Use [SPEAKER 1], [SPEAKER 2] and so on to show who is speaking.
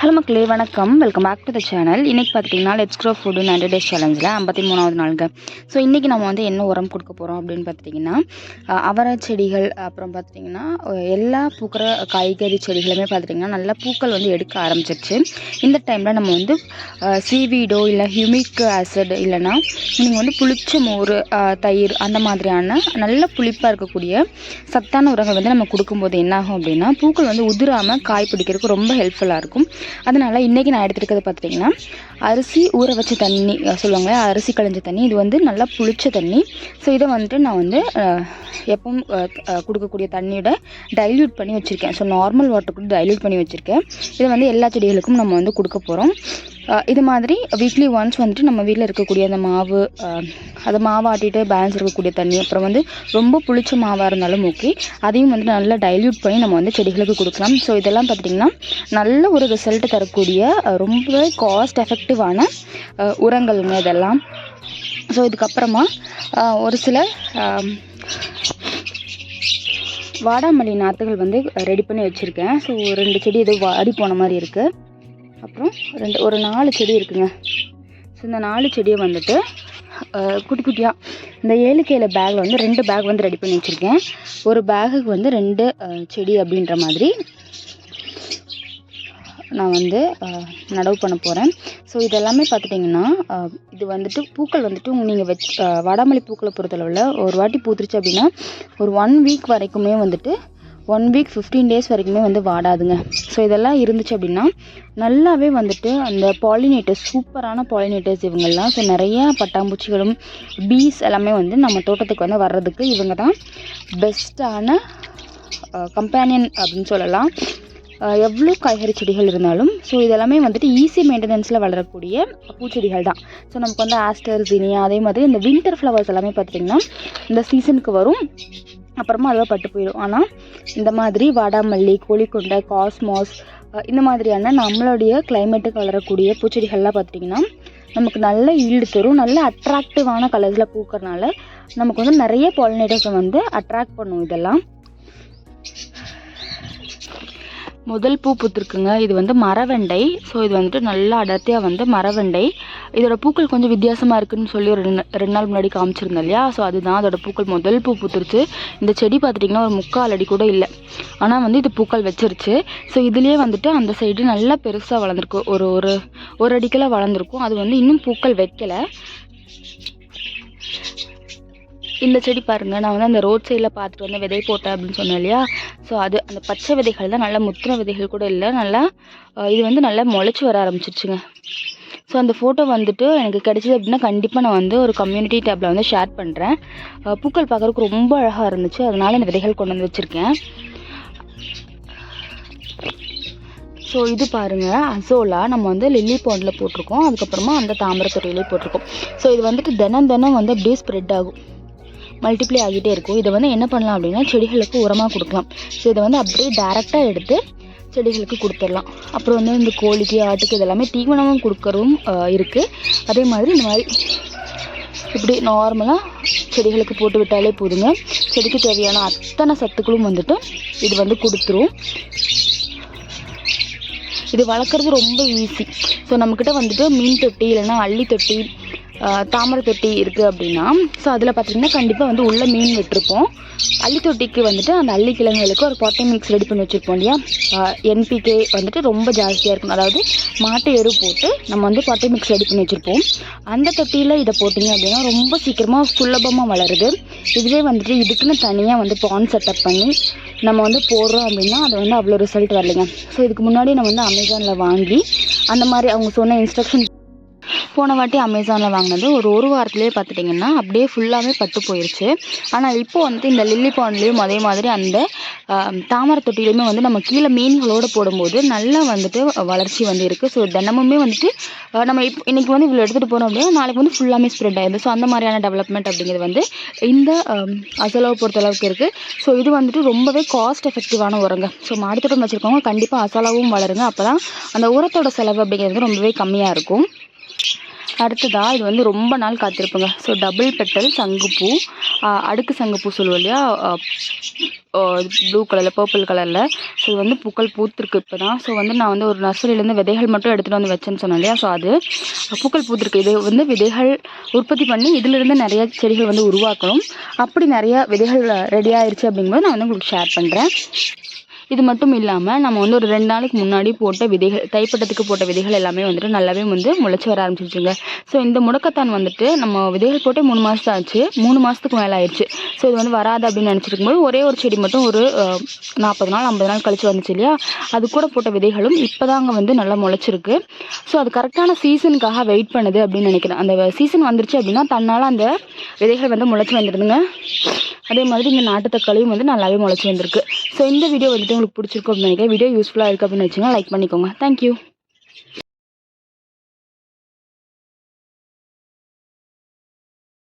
[SPEAKER 1] Hello மக்களே வணக்கம். Welcome back to the channel இன்றைக்கி பார்த்தீங்கன்னா let's grow food ninety days சேலஞ்சில் ஐம்பத்தி மூணாவது நாளுங்க. ஸோ இன்றைக்கி நம்ம வந்து என்ன உரம் கொடுக்க போகிறோம் அப்படின்னு பார்த்தீங்கன்னா அவரை செடிகள் அப்புறம் பார்த்தீங்கன்னா எல்லா பூக்கிற காய்கறி செடிகளுமே பார்த்துட்டிங்கன்னா நல்லா பூக்கள் வந்து எடுக்க ஆரம்பிச்சிருச்சு. இந்த டைமில் நம்ம வந்து சீவீடோ இல்லை ஹியூமிக் ஆசிட் இல்லைன்னா நீங்கள் வந்து புளிச்ச மோர் தயிர் அந்த மாதிரியான நல்ல புளிப்பாக இருக்கக்கூடிய சத்தான உரங்கள் வந்து நம்ம கொடுக்கும்போது என்னாகும் அப்படின்னா பூக்கள் வந்து உதிராமல் காய் பிடிக்கிறதுக்கு ரொம்ப ஹெல்ப்ஃபுல்லாக இருக்கும். அதனால் இன்றைக்கி நான் எடுத்துருக்கிறது பார்த்துட்டிங்கன்னா அரிசி ஊற வச்ச தண்ணி சொல்லுவாங்க அரிசி களைஞ்ச தண்ணி இது வந்து நல்லா புளிச்ச தண்ணி. ஸோ இதை வந்துட்டு நான் வந்து எப்பவும் கொடுக்கக்கூடிய தண்ணியோட டைல்யூட் பண்ணி வச்சுருக்கேன். ஸோ நார்மல் வாட்டர் கூட டைல்யூட் பண்ணி வச்சுருக்கேன். இதை வந்து எல்லா செடிகளுக்கும் நம்ம வந்து கொடுக்க போகிறோம் இது மாதிரி வீக்லி ஒன்ஸ் வந்துட்டு நம்ம வீட்டில் இருக்கக்கூடிய அந்த மாவு அதை மாவை ஆட்டிட்டு பேலன்ஸ் இருக்கக்கூடிய தண்ணி அப்புறம் வந்து ரொம்ப புளிச்ச மாவாக இருந்தாலும் ஓகே அதையும் வந்து நல்லா டைல்யூட் பண்ணி நம்ம வந்து செடிகளுக்கு கொடுக்கலாம். ஸோ இதெல்லாம் பார்த்திங்கன்னா நல்ல ஒரு ரிசல்ட் தரக்கூடிய ரொம்பவே காஸ்ட் எஃபெக்டிவான உரங்கள்ங்க இதெல்லாம். ஸோ இதுக்கப்புறமா ஒரு சில வாடாமல்லி நாற்றுகள் வந்து ரெடி பண்ணி வச்சுருக்கேன். ஸோ ரெண்டு செடி ஏதோ வாடி போன மாதிரி இருக்குது அப்புறம் ரெண்டு ஒரு நாலு செடி இருக்குங்க. ஸோ இந்த நாலு செடியை வந்துட்டு குட்டி குட்டியாக இந்த ஏழுக்கையில் பேக்கில் வந்து ரெண்டு பேக் வந்து ரெடி பண்ணி வச்சுருக்கேன். ஒரு பேகுக்கு வந்து ரெண்டு செடி அப்படின்ற மாதிரி நான் வந்து நடவு பண்ண போகிறேன் ஸோ இதெல்லாமே பார்த்துட்டிங்கன்னா இது வந்துட்டு பூக்கள் வந்துட்டு நீங்கள் வச்சு வடாமல்லி வாடாமல்லி பூக்களை பொறுத்தளவில் ஒரு வாட்டி பூத்துருச்சு அப்படின்னா ஒரு ஒன் வீக் வரைக்குமே வந்துட்டு ஒன் வீக் ஃபிஃப்டீன் டேஸ் வரைக்குமே வந்து வாடாதுங்க. ஸோ இதெல்லாம் இருந்துச்சு அப்படின்னா நல்லாவே வந்துட்டு அந்த பாலினேட்டர்ஸ் சூப்பரான பாலினேட்டர்ஸ் இவங்கெல்லாம். ஸோ நிறைய பட்டாம்பூச்சிகளும் பீஸ் எல்லாமே வந்து நம்ம தோட்டத்துக்கு வந்து வர்றதுக்கு இவங்க தான் பெஸ்ட்டான கம்பேனியன் அப்படின்னு சொல்லலாம். எவ்வளோ காய்கறி செடிகள் இருந்தாலும் ஸோ இதெல்லாமே வந்துட்டு ஈஸி மெயின்டெனன்ஸில் வளரக்கூடிய பூச்செடிகள் தான். ஸோ நமக்கு வந்து ஆஸ்டர் ஜினியா அதே மாதிரி இந்த வின்டர் ஃப்ளவர்ஸ் எல்லாமே பார்த்திங்கன்னா இந்த சீசனுக்கு வரும். அப்புறமா அதெல்லாம் பட்டு போயிடும் ஆனால் இந்த மாதிரி வாடாமல்லி கோழிக்கொண்டை காஸ்மாஸ் இந்த மாதிரியான நம்மளுடைய கிளைமேட்டுக்கு வளரக்கூடிய பூச்செடிகள்லாம் பார்த்துட்டிங்கன்னா நமக்கு நல்ல ஈல்டு தரும். நல்ல அட்ராக்டிவான கலர்ஸில் பூக்கிறனால நமக்கு வந்து நிறைய பாலினேட்டர்ஸை வந்து அட்ராக்ட் பண்ணும் இதெல்லாம். முதல் பூ பூத்துருக்குங்க. இது வந்து மரவெண்டை. ஸோ இது வந்துட்டு நல்லா அடர்த்தியாக வந்து மரவெண்டை. இதோட பூக்கள் கொஞ்சம் வித்தியாசமாக இருக்குன்னு சொல்லி ஒரு ரெண்டு ரெண்டு நாள் முன்னாடி காமிச்சிருந்தேன் இல்லையா? ஸோ அதுதான் அதோட பூக்கள். முதல் பூ பூத்துருச்சு. இந்த செடி பார்த்துட்டிங்கன்னா ஒரு முக்கால் அடி கூட இல்லை. ஆனால் வந்து இது பூக்கள் வச்சிருச்சு. ஸோ இதுலேயே வந்துட்டு அந்த சைடு நல்லா பெருசாக வளர்ந்துருக்கு. ஒரு ஒரு ஒரு அடிக்கெல்லாம் வளர்ந்துருக்கும். அது வந்து இன்னும் பூக்கள் வைக்கலை. இந்த செடி பாருங்கள் நான் வந்து அந்த ரோட் சைடில் பார்த்துட்டு வந்து விதை போட்டேன் அப்படின்னு சொன்னேன் இல்லையா? ஸோ அது அந்த பச்சை விதைகள் தான். நல்லா முத்தின விதைகள் கூட இல்லை. நல்லா இது வந்து நல்லா முளைச்சி வர ஆரம்பிச்சிருச்சுங்க. ஸோ அந்த ஃபோட்டோ வந்துட்டு எனக்கு கிடைச்சது அப்படின்னா கண்டிப்பாக நான் வந்து ஒரு கம்யூனிட்டி டேப்பில் வந்து ஷேர் பண்ணுறேன் பூக்கள் பார்க்குறதுக்கு ரொம்ப அழகாக இருந்துச்சு. அதனால் இந்த விதைகள் கொண்டு வந்து வச்சுருக்கேன். ஸோ இது பாருங்கள் அசோலா நம்ம வந்து லில்லி பாண்டில் போட்டிருக்கோம். அதுக்கப்புறமா அந்த தாமரை போட்டிருக்கோம். ஸோ இது வந்துட்டு தினம் தினம் வந்து அப்படியே ஸ்ப்ரெட் ஆகும். மல்டிப்ளை ஆகிட்டே இருக்கும். இதை வந்து என்ன பண்ணலாம் அப்படின்னா செடிகளுக்கு உரமாக கொடுக்கலாம். ஸோ இதை வந்து அப்படியே டேரெக்டாக எடுத்து செடிகளுக்கு கொடுத்துடலாம். அப்புறம் வந்து இந்த கோழிக்கு ஆட்டுக்கு இதெல்லாமே தீவனமும் கொடுக்கறதும் இருக்குது அதே மாதிரி இந்த மாதிரி இப்படி நார்மலாக செடிகளுக்கு போட்டு விட்டாலே போதுங்க. செடிக்கு தேவையான அத்தனை சத்துக்களும் வந்துட்டு இது வந்து கொடுத்துரும். இது வளர்க்குறது ரொம்ப ஈஸி ஸோ நம்மக்கிட்ட வந்துட்டு மீன் தொட்டி இல்லைன்னா அள்ளி தொட்டி தாமரை தொட்டி இருக்குது அப்படின்னா ஸோ அதில் பார்த்திங்கன்னா கண்டிப்பாக வந்து உள்ளே மீன் விட்டுருப்போம். அள்ளி தொட்டிக்கு வந்துட்டு அந்த அள்ளி கிழங்குகளுக்கு ஒரு பொட்டை மிக்ஸ் ரெடி பண்ணி வச்சுருப்போம் இல்லையா? என்பிகே வந்துட்டு ரொம்ப ஜாஸ்தியாக இருக்கும் அதாவது மாட்டு எரு போட்டு நம்ம வந்து பொட்டை மிக்ஸ் ரெடி பண்ணி வச்சுருப்போம். அந்த தொட்டியில் இதை போட்டிங்க அப்படின்னா ரொம்ப சீக்கிரமாக சுலபமாக வளருது. இதுவே வந்துட்டு இதுக்குன்னு தனியாக வந்து பான் செட்டப் பண்ணி நம்ம வந்து போடுறோம் அப்படின்னா அது வந்து அவ்வளோ ரிசல்ட் வரலைங்க. ஸோ இதுக்கு முன்னாடி நம்ம வந்து அமேசானில் வாங்கி அந்த மாதிரி அவங்க சொன்ன இன்ஸ்ட்ரக்ஷன் போன வாட்டி அமேசானில் வாங்கினது ஒரு ஒரு வாரத்துலேயே பார்த்துட்டிங்கன்னா அப்படியே ஃபுல்லாகவே பட்டு போயிடுச்சு ஆனால் இப்போ வந்துட்டு இந்த லில்லி பாண்ட்லேயும் அதே மாதிரி அந்த தாமரை தொட்டிலையுமே வந்து நம்ம கீழே மீன்களோடு போடும்போது நல்லா வந்துட்டு வளர்ச்சி வந்து இருக்குது ஸோ தினமுமே வந்துட்டு நம்ம இப்போ இன்றைக்கி வந்து இவ்வளோ எடுத்துகிட்டு போனோம் அப்படின்னா நாளைக்கு வந்து ஃபுல்லாமே ஸ்ப்ரெட் ஆகிடுது ஸோ அந்த மாதிரியான டெவலப்மெண்ட் அப்படிங்கிறது வந்து இந்த அசலவை பொறுத்தளவுக்கு இருக்குது ஸோ இது வந்துட்டு ரொம்பவே காஸ்ட் எஃபெக்டிவான உரங்க. ஸோ மாடித்தோட்டம் வச்சுருக்கவங்க கண்டிப்பாக அசலாவும் வளருங்க. அப்போ தான் அந்த உரத்தோட செலவு அப்படிங்கிறது ரொம்பவே கம்மியாக இருக்கும். அடுத்ததாக இது வந்து ரொம்ப நாள் காத்திருப்பேங்க. ஸோ டபுள் பெட்டல் சங்குப்பூ அடுக்கு சங்குப்பூ சொல்லுவோம் இல்லையா? ப்ளூ கலரில் பர்பிள் கலரில் ஸோ இது வந்து பூக்கள் பூத்திருக்கு இப்போ தான் ஸோ வந்து நான் வந்து ஒரு நர்சரியிலேருந்து விதைகள் மட்டும் எடுத்துகிட்டு வந்து வச்சேன்னு சொன்னேன் இல்லையா? ஸோ அது பூக்கள் பூத்திருக்கு. இது வந்து விதைகள் உற்பத்தி பண்ணி இதிலிருந்து நிறைய செடிகள் வந்து உருவாக்கணும். அப்படி நிறைய விதைகள் ரெடி ஆயிடுச்சு அப்படிங்கும்போது நான் வந்து உங்களுக்கு ஷேர் பண்ணுறேன் இது மட்டும் இல்லாமல் நம்ம வந்து ஒரு ரெண்டு நாளைக்கு முன்னாடி போட்ட விதைகள் தைப்பட்டத்துக்கு போட்ட விதைகள் எல்லாமே வந்துட்டு நல்லாவே வந்து முளைச்சி வர ஆரம்பிச்சிருச்சுங்க. ஸோ இந்த முடக்கத்தான் வந்துட்டு நம்ம விதைகள் போட்டு மூணு மாதம் ஆச்சு. மூணு மாதத்துக்கு மேலே ஆயிடுச்சு ஸோ இது வந்து வராது அப்படின்னு நினச்சிருக்கும் போது ஒரே ஒரு செடி மட்டும் ஒரு நாற்பது நாள் ஐம்பது நாள் கழிச்சு வந்துச்சு இல்லையா? அது கூட போட்ட விதைகளும் இப்போதாங்க வந்து நல்லா முளைச்சிருக்கு. ஸோ அது கரெக்டான சீசனுக்காக வெயிட் பண்ணுது அப்படின்னு நினைக்கிறேன். அந்த சீசன் வந்துருச்சு அப்படின்னா தன்னால் அந்த விதைகள் வந்து முளைச்சி வந்துடுதுங்க அதே மாதிரி இந்த நாட்டு தக்காளியும் வந்து நல்லாவே முளைச்சி வந்திருக்கு. ஸோ இந்த வீடியோ வந்துட்டு உங்களுக்கு பிடிச்சிருக்கும் அப்படின்னு நினைக்கிறேன். வீடியோ யூஸ்ஃபுல்லாக இருக்குது அப்படின்னு வச்சுங்க லைக் பண்ணிக்கோங்க. தேங்க்யூ